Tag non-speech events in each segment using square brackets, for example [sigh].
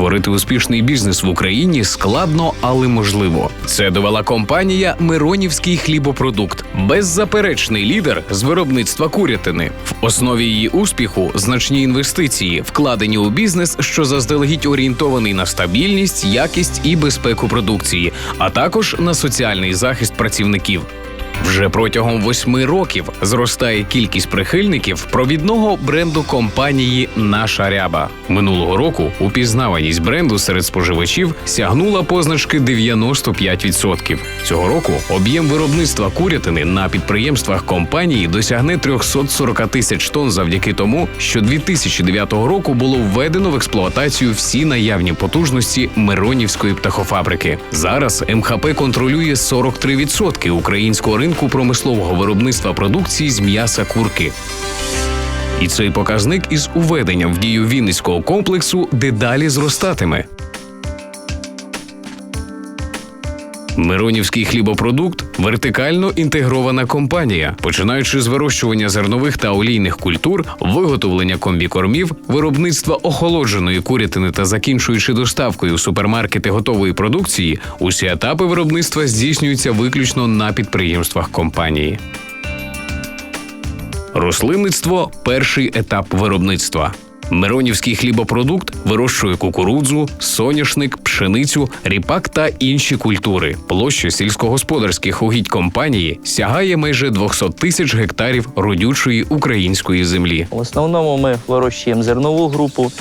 Створити успішний бізнес в Україні складно, але можливо. Це довела компанія Миронівський хлібопродукт, беззаперечний лідер з виробництва курятини. В основі її успіху значні інвестиції, вкладені у бізнес, що заздалегідь орієнтований на стабільність, якість і безпеку продукції, а також на соціальний захист працівників. Вже протягом восьми років зростає кількість прихильників провідного бренду компанії Наша ряба. Минулого року упізнаваність бренду серед споживачів сягнула позначки 95%. Цього року об'єм виробництва курятини на підприємствах компанії досягне 340 тисяч тонн завдяки тому, що 2009 року було введено в експлуатацію всі наявні потужності Миронівської птахофабрики. Зараз МХП контролює 43% українського ринку промислового виробництва продукції з м'яса курки. І цей показник із уведенням в дію Вінницького комплексу дедалі зростатиме. Миронівський хлібопродукт вертикально інтегрована компанія, починаючи з вирощування зернових та олійних культур, виготовлення комбікормів, виробництва охолодженої курятини та закінчуючи доставкою в супермаркети готової продукції, усі етапи виробництва здійснюються виключно на підприємствах компанії. Рослинництво перший етап виробництва. Миронівський хлібопродукт вирощує кукурудзу, соняшник, пшеницю, ріпак та інші культури. Площа сільськогосподарських угідь компанії сягає майже 200 тисяч гектарів родючої української землі. В основному ми вирощуємо зернову групу,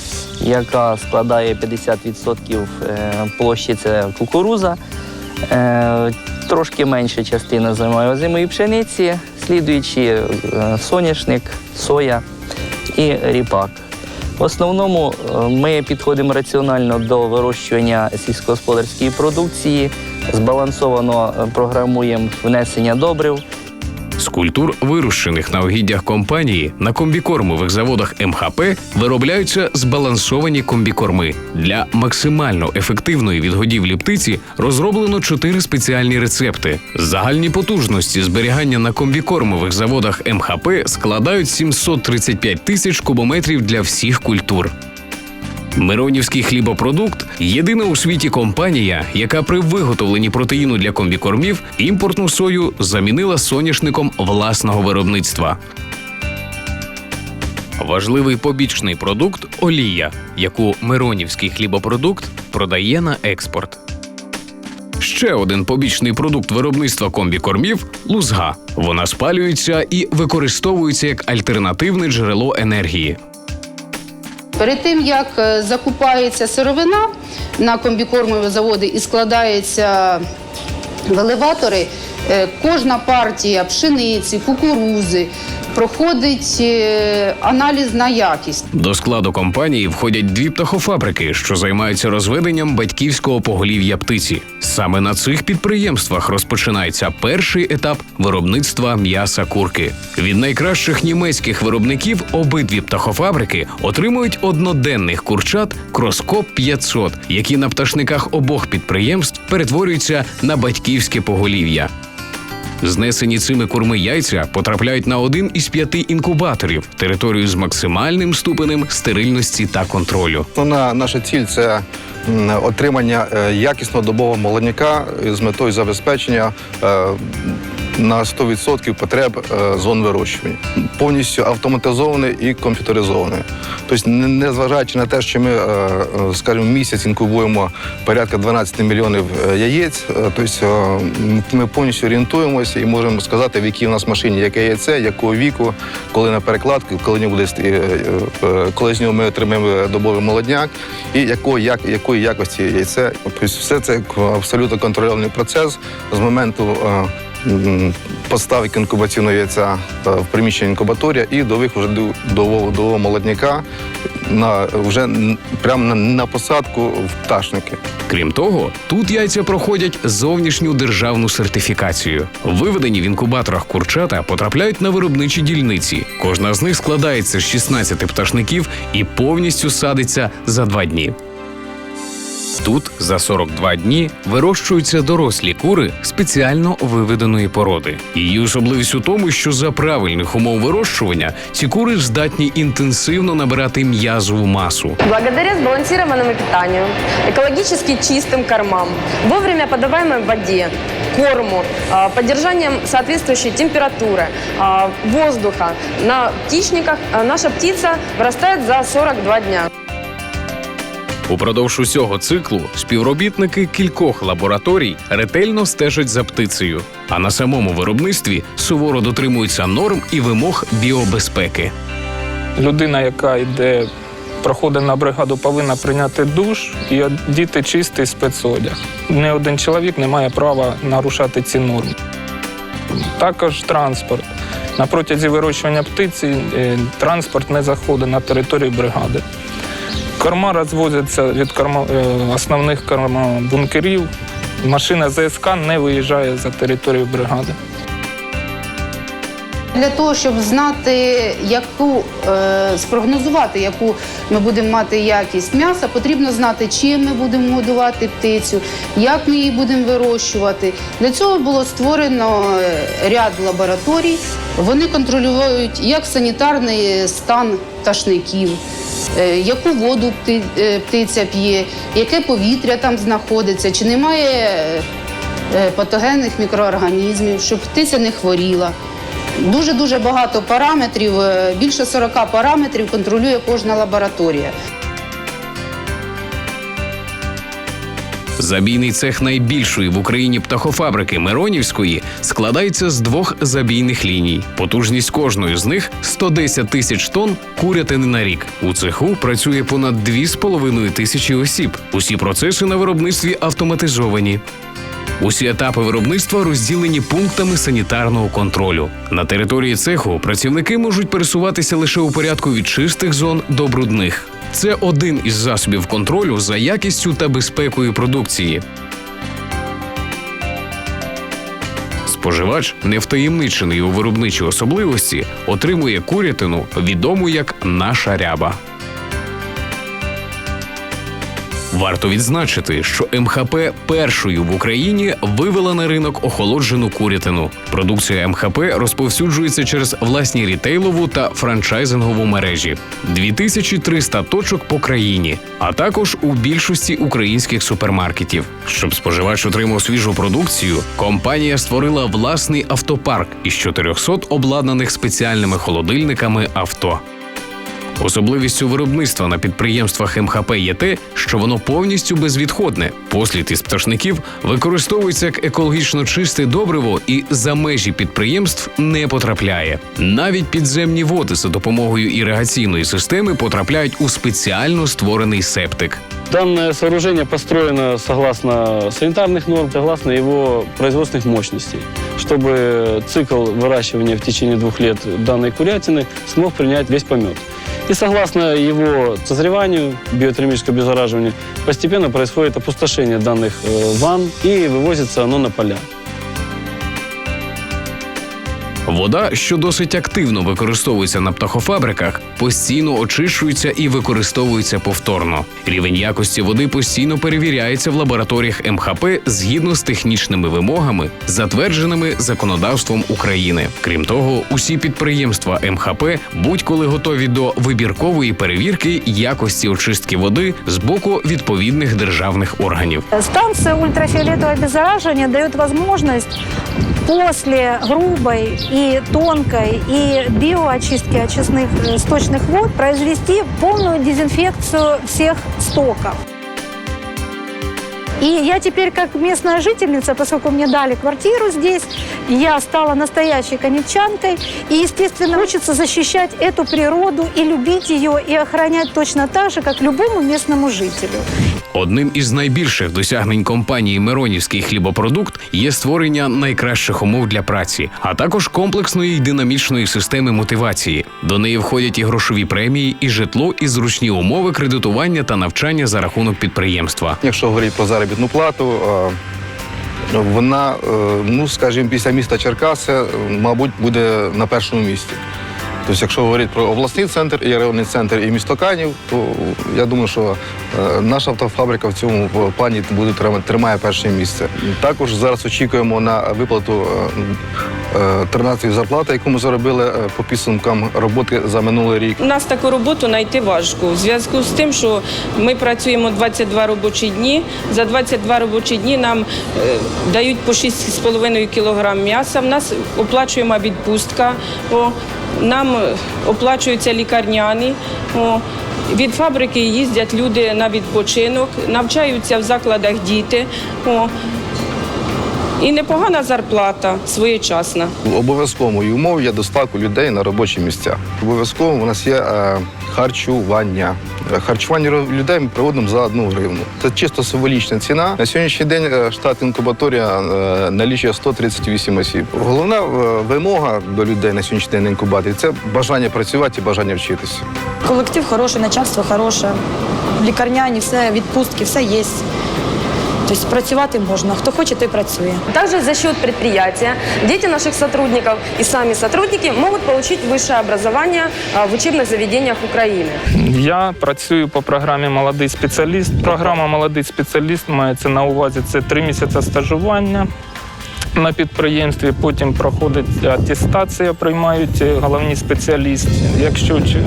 яка складає 50% е, площі це кукуруза. Е, Трошки менша частина займає озимої пшениці, слідуючи е, соняшник, соя і ріпак. В основному е, ми підходимо раціонально до вирощування сільськогосподарської продукції, збалансовано е, програмуємо внесення добрив. Культур, вирощених на угіддях компанії, на комбікормових заводах МХП виробляються збалансовані комбікорми. Для максимально ефективної відгодівлі птиці розроблено чотири спеціальні рецепти. Загальні потужності зберігання на комбікормових заводах МХП складають 735 тисяч кубометрів для всіх культур. Миронівський хлібопродукт єдина у світі компанія, яка при виготовленні протеїну для комбікормів імпортну сою замінила соняшником власного виробництва. Важливий побічний продукт олія, яку Миронівський хлібопродукт продає на експорт. Ще один побічний продукт виробництва комбікормів лузга. Вона спалюється і використовується як альтернативне джерело енергії. Перед тим як е, закупається сировина на комбікормові заводи і складаються в елеватори, е, кожна партія пшениці, кукурузи проходить е, аналіз на якість. До складу компанії входять дві птахофабрики, що займаються розведенням батьківського поголів'я птиці. Саме на цих підприємствах розпочинається перший етап виробництва м'яса курки. Від найкращих німецьких виробників обидві птахофабрики отримують одноденних курчат Кроскоп 500, які на пташниках обох підприємств перетворюються на батьківське поголів'я. Знесені цими курми яйця потрапляють на один із п'яти інкубаторів територію з максимальним ступенем стерильності та контролю. Основна наша ціль це отримання е, якісного добового молодняка з метою забезпечення е, на 100% потреб е, зон вирощування. Повністю автоматизований і комп'ютеризований. Тобто, не- незважаючи на те, що ми, скажімо, місяць інкубуємо порядка 12 мільйонів яєць, тобто ми повністю орієнтуємося і можемо сказати, в якій у нас машині яке яйце, якого віку, коли на перекладку, коли не буде коли з нього ми отримаємо добовий молодняк, і якої, як, якої якості яйце. Тобто все це абсолютно контрольований процес з моменту. е, Поставки інкубаційного яйця е, в приміщенні інкубаторія і до виходу до дового молодняка на вже прямо на, на посадку в пташники. Крім того, тут яйця проходять зовнішню державну сертифікацію. Виведені в інкубаторах курчата потрапляють на виробничі дільниці. Кожна з них складається з 16 пташників і повністю садиться за два дні. Тут за 42 дні вирощуються дорослі кури спеціально виведеної породи. Її особливість у тому, що за правильних умов вирощування ці кури здатні інтенсивно набирати м'язову масу. Благодаря сбалансированному питанию, экологически чистым кормам, вовремя подаваемой воде, корму, а, поддержанием соответствующей температуры, а, воздуха на птичниках а, наша птица вырастает за 42 дня. Упродовж усього циклу співробітники кількох лабораторій ретельно стежать за птицею, а на самому виробництві суворо дотримуються норм і вимог біобезпеки. людина, яка йде, проходить на бригаду, повинна прийняти душ і одіти чистий спецодяг. Ні один чоловік не має права нарушати ці норми. Також транспорт. На протязі вирощування птиці е, транспорт не заходить на територію бригади. Корма розвозяться від корма, основних основних кормобункерів. Машина ЗСК не виїжджає за територію бригади. Для того, щоб знати, яку е, спрогнозувати, яку ми будемо мати якість м'яса, потрібно знати, чим ми будемо годувати птицю, як ми її будемо вирощувати. Для цього було створено е, ряд лабораторій. Вони контролюють як санітарний стан пташників, е, яку воду птиця п'є, яке повітря там знаходиться, чи немає патогенних мікроорганізмів, щоб птиця не хворіла. Дуже дуже багато параметрів, е, більше 40 параметрів контролює кожна лабораторія. Забійний цех найбільшої в Україні птахофабрики Миронівської складається з двох забійних ліній. Потужність кожної з них 110 тисяч тонн курятини на рік. У цеху працює понад 2,5 тисячі осіб. Усі процеси на виробництві автоматизовані. Усі етапи виробництва розділені пунктами санітарного контролю. На території цеху працівники можуть пересуватися лише у порядку від чистих зон до брудних. Це один із засобів контролю за якістю та безпекою продукції. Споживач, не втаємничений у виробничій особливості, отримує курятину, відому як наша ряба. Варто відзначити, що МХП першою в Україні вивела на ринок охолоджену курятину. Продукція МХП розповсюджується через власні рітейлову та франчайзингову мережі 2300 точок по країні, а також у більшості українських супермаркетів. Щоб споживач отримав свіжу продукцію, компанія створила власний автопарк із 400 обладнаних спеціальними холодильниками авто. Особливістю виробництва на підприємствах МХП є те, що воно повністю безвідходне. Послід із пташників використовується як екологічно чисте добриво і за межі підприємств не потрапляє. Навіть підземні води за допомогою іригаційної системи потрапляють у спеціально створений септик. Данное сооружение построено согласно санитарных норм, согласно его производственных мощностей, чтобы цикл выращивания в течение двух лет данной курятины смог принять весь помет. И согласно его созреванию, биотермического обеззараживания, постепенно происходит опустошение данных э, ванн и вывозится оно на поля. Вода, що досить активно використовується на птахофабриках, постійно очищується і використовується повторно. Рівень якості води постійно перевіряється в лабораторіях МХП згідно з технічними вимогами, затвердженими законодавством України. Крім того, усі підприємства МХП будь-коли готові до вибіркової перевірки якості очистки води з боку відповідних державних органів. Станция ультрафиолетового обеззараживания дает возможность после грубой и тонкой и биоочистки очистных э, сточных вод произвести полную дезинфекцию всех стоков. И я теперь, как местная жительница, поскольку мне дали квартиру здесь, я стала настоящей коневчанкой. И, естественно, хочется защищать эту природу и любить ее, и охранять точно так же, как любому местному жителю. Одним із найбільших досягнень компанії Миронівський хлібопродукт є створення найкращих умов для праці, а також комплексної й динамічної системи мотивації. До неї входять і грошові премії, і житло, і зручні умови кредитування та навчання за рахунок підприємства. Якщо говорити про заробітну плату, е, вона, е, ну скажімо, після міста Черкаси, мабуть, буде на першому місці. Тобто, якщо говорити про обласний центр і районний центр і місто Канів, то я думаю, що е, наша автофабрика в цьому плані буде тримає перше місце. Також зараз очікуємо на виплату е, 13 зарплати, яку ми заробили е, по підсумкам роботи за минулий рік. У нас таку роботу знайти важко у зв'язку з тим, що ми працюємо 22 робочі дні. За 22 робочі дні нам е, дають по 6,5 кг м'яса. В нас оплачуємо відпустка. О, нам е, оплачуються лікарняні. О, від фабрики їздять люди на відпочинок, навчаються в закладах діти. О, і непогана зарплата своєчасна. Обов'язковою умовою є доставку людей на робочі місця. Обов'язково у нас є е, харчування. Е, Харчування ро- людей ми проводимо за одну гривну. Це чисто символічна ціна. На сьогоднішній день е, штат інкубаторія е, налічує 138 осіб. Головна вимога до людей на сьогоднішній день на інкубаторі це бажання працювати і бажання вчитися. Колектив хороший, начальство хороше, лікарняні, все, відпустки, все є. Тобто працювати можна. Хто хоче, той працює. Также за счет предприятия дети наших сотрудников и сами сотрудники могут получить высшее образование а, в учебных заведениях Украины. Я працюю по програмі Молодий спеціаліст. Програма Молодий спеціаліст мається на увазі це три місяці стажування. На підприємстві потім проходить атестація, приймають е, головні спеціалісти. Якщо чи-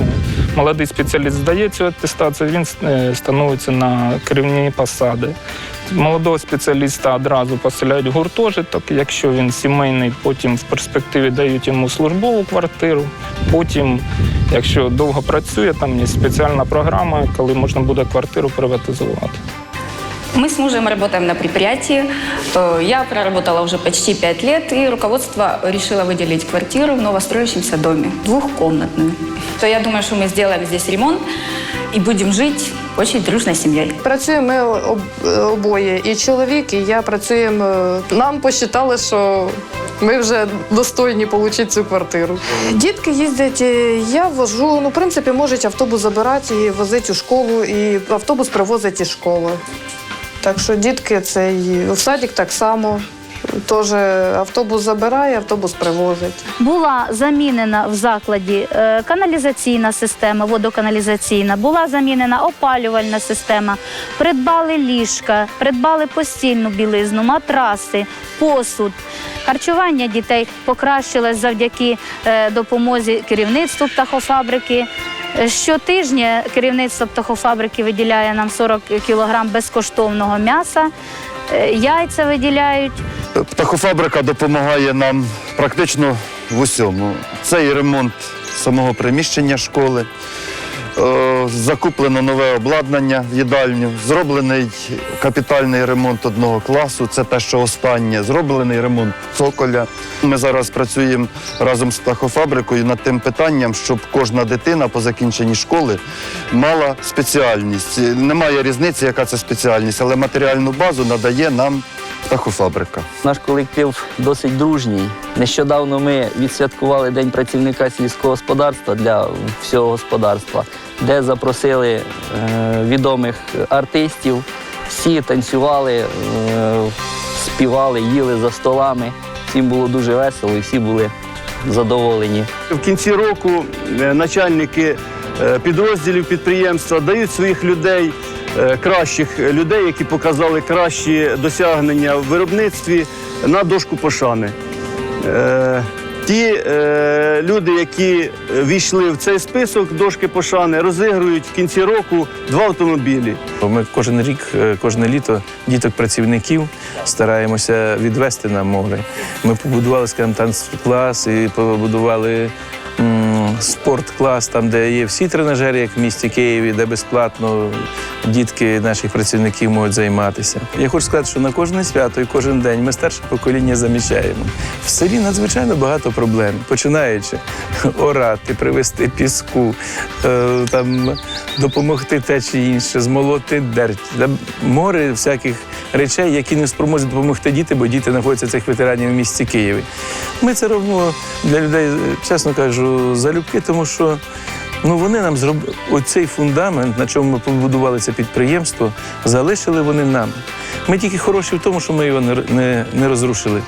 молодий спеціаліст здає цю атестацію, він е, становиться на керівні посади. Молодого спеціаліста одразу поселяють в гуртожиток. Якщо він сімейний, потім в перспективі дають йому службову квартиру. Потім, якщо довго працює, там є спеціальна програма, коли можна буде квартиру приватизувати. Мы с мужем работаем на предприятии. Э, Я проработала уже почти пять лет, и руководство решило выделить квартиру в новостроящемся доме, двухкомнатную. То я думаю, что мы сделали здесь ремонт и будем жить очень дружной семьей. Працюємо ми об- обоє, і чоловік, і я працюємо. Нам посчитали, що ми вже достойні отримати цю квартиру. Дітки їздять, я вожу. Ну, в принципі, можуть автобус забирати і возити у школу, і автобус привозить із школи. Так що дітки це і в садик так само. Теж автобус забирає, автобус привозить. Була замінена в закладі е, каналізаційна система, водоканалізаційна, була замінена опалювальна система, придбали ліжка, придбали постільну білизну, матраси, посуд. Харчування дітей покращилось завдяки е, допомозі керівництву птахофабрики. Е, Щотижня керівництво птахофабрики виділяє нам 40 кілограм безкоштовного м'яса, е, яйця виділяють. Птахофабрика допомагає нам практично в усьому. Це і ремонт самого приміщення школи, е, закуплено нове обладнання в їдальню, зроблений капітальний ремонт одного класу, це те, що останнє, зроблений ремонт цоколя. Ми зараз працюємо разом з птахофабрикою над тим питанням, щоб кожна дитина по закінченні школи мала спеціальність. Немає різниці, яка це спеціальність, але матеріальну базу надає нам птахофабрика. Наш колектив досить дружній. Нещодавно ми відсвяткували День працівника сільського господарства для всього господарства, де запросили е, відомих артистів. Всі танцювали, е, співали, їли за столами. Всім було дуже весело і всі були задоволені. В кінці року е, начальники е, підрозділів підприємства дають своїх людей, кращих людей, які показали кращі досягнення в виробництві на дошку пошани. Е, Ті е, люди, які війшли в цей список дошки пошани, розігрують в кінці року два автомобілі. Ми кожен рік, е, кожне літо діток працівників стараємося відвести на море. Ми побудували скажімо, танцклас і побудували м, спортклас, там, де є всі тренажери, як в місті Києві, де безплатно дітки наших працівників можуть займатися. Я хочу сказати, що на кожне свято і кожен день ми старше покоління замічаємо. В селі надзвичайно багато проблем, починаючи [laughs] орати, привезти піску, е, там допомогти те чи інше, змолоти дерть. Море всяких речей, які не спроможуть допомогти діти, бо діти знаходяться цих ветеранів в місті Києві. Ми це робимо для людей, чесно кажу, залюбки, тому що ну, вони нам зробили оцей фундамент, на чому ми побудували це підприємство, залишили вони нам. Ми тільки хороші в тому, що ми його не, не, не розрушили.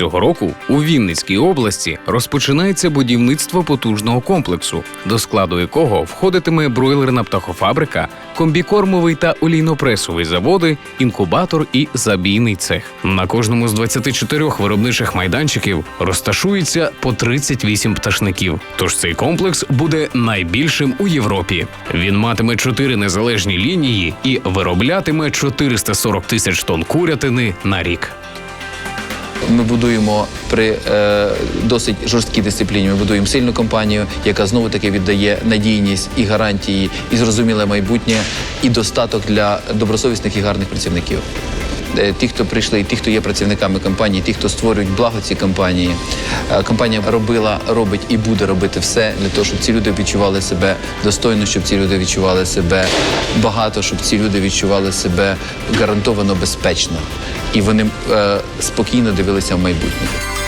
Цього року у Вінницькій області розпочинається будівництво потужного комплексу, до складу якого входитиме бройлерна птахофабрика, комбікормовий та олійнопресовий заводи, інкубатор і забійний цех. На кожному з 24 виробничих майданчиків розташується по 38 пташників. Тож цей комплекс буде найбільшим у Європі. Він матиме чотири незалежні лінії і вироблятиме 440 тисяч тонн курятини на рік. Ми будуємо при е, досить жорсткій дисципліні. Ми будуємо сильну компанію, яка знову таки віддає надійність і гарантії, і зрозуміле майбутнє, і достаток для добросовісних і гарних працівників. Е, Ті, хто прийшли, і ті, хто є працівниками компанії, ті, хто створюють благо ці компанії. Е, Компанія робила, робить і буде робити все для того, щоб ці люди відчували себе достойно, щоб ці люди відчували себе багато, щоб ці люди відчували себе гарантовано безпечно. І вони е, спокійно дивилися в майбутнє.